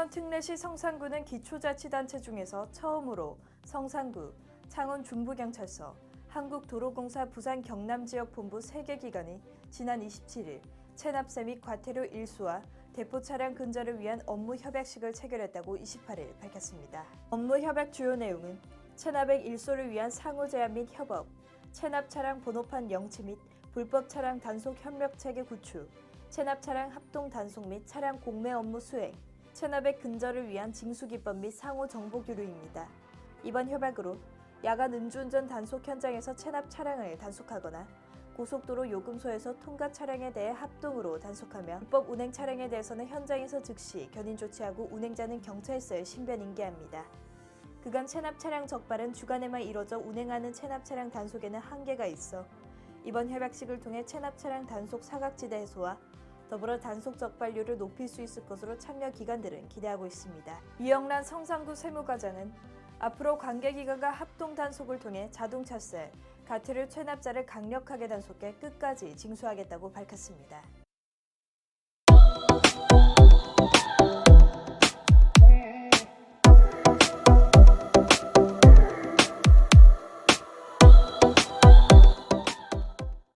창원 특례시 성산구는 기초자치단체 중에서 처음으로 성산구, 창원 중부경찰서, 한국도로공사 부산 경남지역본부 3개 기관이 지난 27일 체납세 및 과태료 일수와 대포 차량 근절을 위한 업무 협약식을 체결했다고 28일 밝혔습니다. 업무 협약 주요 내용은 체납액 일소를 위한 상호 제한 및 협업, 체납 차량 번호판 영치 및 불법 차량 단속 협력 체계 구축, 체납 차량 합동 단속 및 차량 공매 업무 수행, 체납액 근절을 위한 징수기법 및 상호 정보 교류입니다. 이번 협약으로 야간 음주운전 단속 현장에서 체납 차량을 단속하거나 고속도로 요금소에서 통과 차량에 대해 합동으로 단속하며 불법 운행 차량에 대해서는 현장에서 즉시 견인 조치하고 운행자는 경찰서에 신변 인계합니다. 그간 체납 차량 적발은 주간에만 이뤄져 운행하는 체납 차량 단속에는 한계가 있어 이번 협약식을 통해 체납 차량 단속 사각지대 해소와 더불어 단속 적발률을 높일 수 있을 것으로 참여 기관들은 기대하고 있습니다. 이영란 성산구 세무과장은 앞으로 관계기관과 합동 단속을 통해 자동차세, 가태료 체납자를 강력하게 단속해 끝까지 징수하겠다고 밝혔습니다.